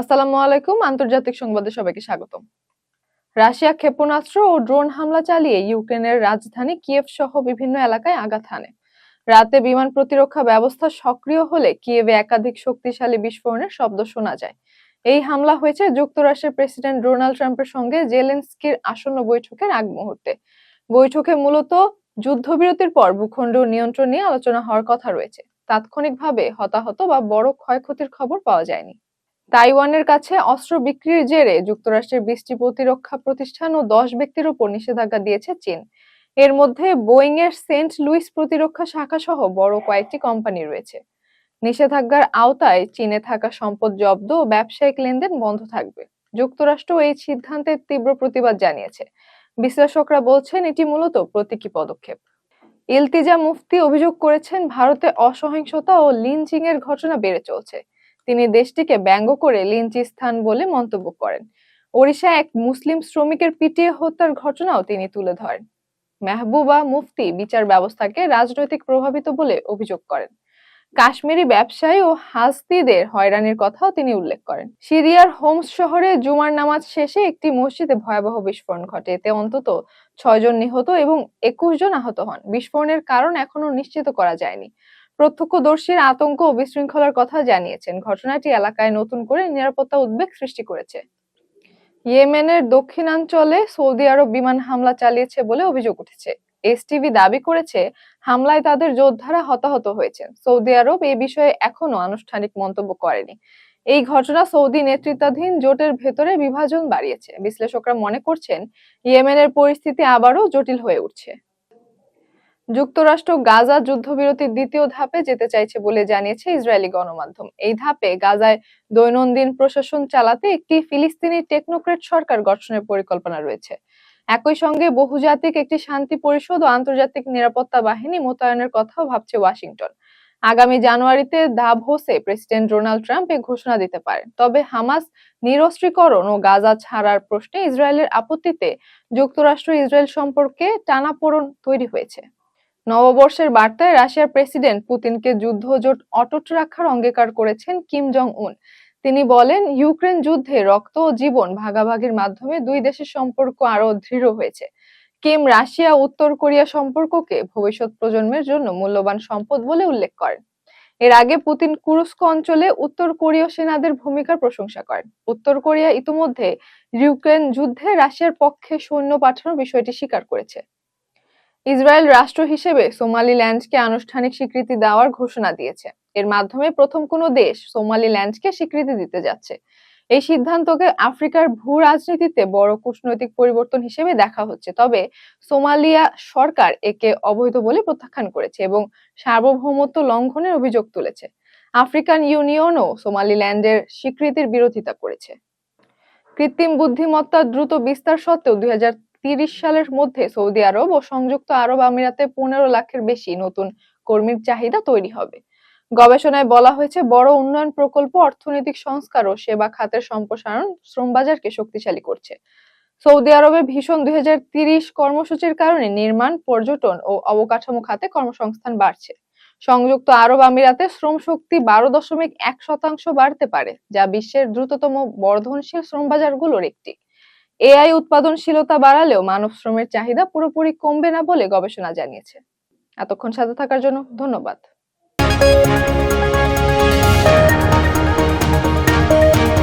আসসালামু আলাইকুম। আন্তর্জাতিক সংবাদে সবাইকে স্বাগতম। রাশিয়া ক্ষেপণাস্ত্র ও ড্রোন হামলা চালিয়ে ইউক্রেনের রাজধানী কিয়েভ সহ বিভিন্ন এলাকায় আঘাত হানে। রাতে বিমান প্রতিরক্ষা ব্যবস্থা সক্রিয় হলে কিয়েভে একাধিক শক্তিশালী বিস্ফোরণের শব্দ শোনা যায়। এই হামলা হয়েছে যুক্তরাষ্ট্রের প্রেসিডেন্ট ডোনাল্ড ট্রাম্পের সঙ্গে জেলেন্সকির আসন্ন বৈঠকের আগ মুহূর্তে। বৈঠকে মূলত যুদ্ধবিরতির পর ভূখণ্ড নিয়ন্ত্রণ নিয়ে আলোচনা হওয়ার কথা রয়েছে। তাৎক্ষণিকভাবে হতাহত বা বড় ক্ষয়ক্ষতির খবর পাওয়া যায়নি। তাইওয়ানের কাছে অস্ত্র বিক্রির জেরে যুক্তরাষ্ট্রের বিশটি প্রতিরক্ষা প্রতিষ্ঠান ও দশ ব্যক্তির উপর নিষেধাজ্ঞা দিয়েছে চীন। এর মধ্যে বোয়িং এর সেন্ট লুইস প্রতিরক্ষা শাখা সহ বড় কয়েকটি কোম্পানি রয়েছে। নিষেধাজ্ঞার আওতায় চীনে থাকা সম্পদ জব্দ ও ব্যবসায়িক লেনদেন বন্ধ থাকবে। যুক্তরাষ্ট্র এই সিদ্ধান্তের তীব্র প্রতিবাদ জানিয়েছে। বিশ্লেষকরা বলছেন এটি মূলত প্রতীকী পদক্ষেপ। ইলতিজা মুফতি অভিযোগ করেছেন, ভারতে অসহিংসতা ও লিঞ্চিং এর ঘটনা বেড়ে চলছে। তিনি দেশটিকে ব্যঙ্গ করে লিঞ্চিস্থান বলে মন্তব্য করেন। ওড়িশায় এক মুসলিম শ্রমিকের পিটিয়ে হত্যার ঘটনাও তিনি তুলে ধরেন। মেহবুবা মুফতি বিচার ব্যবস্থাকে রাজনৈতিক প্রভাবিত বলে অভিযোগ করেন। কাশ্মীরি ব্যবসায়ী ও হাস্তিদের হয়রানির কথাও তিনি উল্লেখ করেন। সিরিয়ার হোমস শহরে জুমার নামাজ শেষে একটি মসজিদে ভয়াবহ বিস্ফোরণ ঘটে। এতে অন্তত ছয়জন নিহত এবং একুশ জন আহত হন। বিস্ফোরণের কারণ এখনও নিশ্চিত করা যায়নি। প্রত্যক্ষদর্শীর আতঙ্ক ও বিশৃঙ্খলার কথা জানিয়েছেন। ঘটনাটি এলাকায় নতুন করে নিরাপত্তা উদ্বেগ সৃষ্টি করেছে। ইয়েমেনের দক্ষিণাঞ্চলে সৌদি আরব বিমান হামলা চালিয়েছে বলে অভিযোগ উঠেছে। এসটিভি দাবি করেছে, হামলায় তাদের যোদ্ধারা হতাহত হয়েছেন। সৌদি আরব এ বিষয়ে এখনও আনুষ্ঠানিক মন্তব্য করেনি। এই ঘটনা সৌদি নেতৃত্বাধীন জোটের ভেতরে বিভাজন বাড়িয়েছে। বিশ্লেষকরা মনে করছেন, ইয়েমেনের পরিস্থিতি আবারও জটিল হয়ে উঠছে। যুক্তরাষ্ট্র গাজা যুদ্ধবিরতির দ্বিতীয় ধাপে যেতে চাইছে বলে জানিয়েছে ইসরায়েলি গণমাধ্যম। এই ধাপে গাজায় দৈনন্দিন প্রশাসন চালাতে একটি ফিলিস্তিনি টেকনোক্রেট সরকার গঠনের পরিকল্পনা রয়েছে। একই সঙ্গে বহুজাতিক একটি শান্তি পরিষদ ও আন্তর্জাতিক নিরাপত্তা বাহিনী মোতায়েনের কথাও ভাবছে ওয়াশিংটন। আগামী জানুয়ারিতে দাভোসে প্রেসিডেন্ট ডোনাল্ড ট্রাম্প এ ঘোষণা দিতে পারেন। তবে হামাস নিরস্ত্রীকরণ ও গাজা ছাড়ার প্রশ্নে ইসরায়েলের আপত্তিতে যুক্তরাষ্ট্র ইসরায়েল সম্পর্কে টানাপোড়ন তৈরি হয়েছে। নববর্ষের বার্তায় রাশিয়ার প্রেসিডেন্ট পুতিনকে যুদ্ধজোট অটুট রাখার অঙ্গীকার করেছেন কিম জং উন তিনি বলেন, ইউক্রেন যুদ্ধে রক্ত ও জীবন ভাগাভাগির মাধ্যমে দুই দেশের সম্পর্ক আরও দৃঢ় হয়েছে। কিম রাশিয়া উত্তর কোরিয়া সম্পর্ককে ভবিষ্যৎ প্রজন্মের জন্য মূল্যবান সম্পদ বলে উল্লেখ করেন। এর আগে পুতিন কুরস্ক অঞ্চলে উত্তর কোরীয় সেনাদের ভূমিকার প্রশংসা করেন। উত্তর কোরিয়া ইতিমধ্যে ইউক্রেন যুদ্ধে রাশিয়ার পক্ষে সৈন্য পাঠানোর বিষয়টি স্বীকার করেছে। ইসরায়েল রাষ্ট্র হিসেবে সোমালিল্যান্ডকে আনুষ্ঠানিক স্বীকৃতি দেওয়ার ঘোষণা দিয়েছে। এর মাধ্যমে প্রথম কোনো দেশ সোমালিল্যান্ডকে স্বীকৃতি দিতে যাচ্ছে। এই সিদ্ধান্তকে আফ্রিকার ভূ রাজনীতিতে বড় কূটনৈতিক পরিবর্তন হিসেবে দেখা হচ্ছে। তবে সোমালিয়া সরকার একে অবৈধ বলে প্রত্যাখ্যান করেছে এবং সার্বভৌমত্ব লঙ্ঘনের অভিযোগ তুলেছে। আফ্রিকান ইউনিয়নও সোমালিল্যান্ডের স্বীকৃতির বিরোধিতা করেছে। কৃত্রিম বুদ্ধিমত্তার দ্রুত বিস্তার সত্ত্বেও দুই হাজার তিরিশ সালের মধ্যে সৌদি আরব ও সংযুক্ত আরব আমিরাতে পনেরো লাখের বেশি নতুন কর্মীর চাহিদা তৈরি হবে। গবেষণায় বলা হয়েছে, বড় উন্নয়ন প্রকল্প, অর্থনৈতিক সংস্কার ও সেবা খাতের সম্প্রসারণ শ্রম বাজারকে শক্তিশালী করছে। সৌদি আরবে ভীষণ দুই কর্মসূচির কারণে নির্মাণ, পর্যটন ও অবকাঠামো খাতে কর্মসংস্থান বাড়ছে। সংযুক্ত আরব আমিরাতে শ্রম শক্তি বারো দশমিক এক শতাংশ বাড়তে পারে, যা বিশ্বের দ্রুততম বর্ধনশীল শ্রম বাজারগুলোর একটি। এআই উৎপাদনশীলতা বাড়ালেও মানব শ্রমের চাহিদা পুরোপুরি কমবে না বলে গবেষণা জানিয়েছে। এতক্ষণ সাথে থাকার জন্য ধন্যবাদ।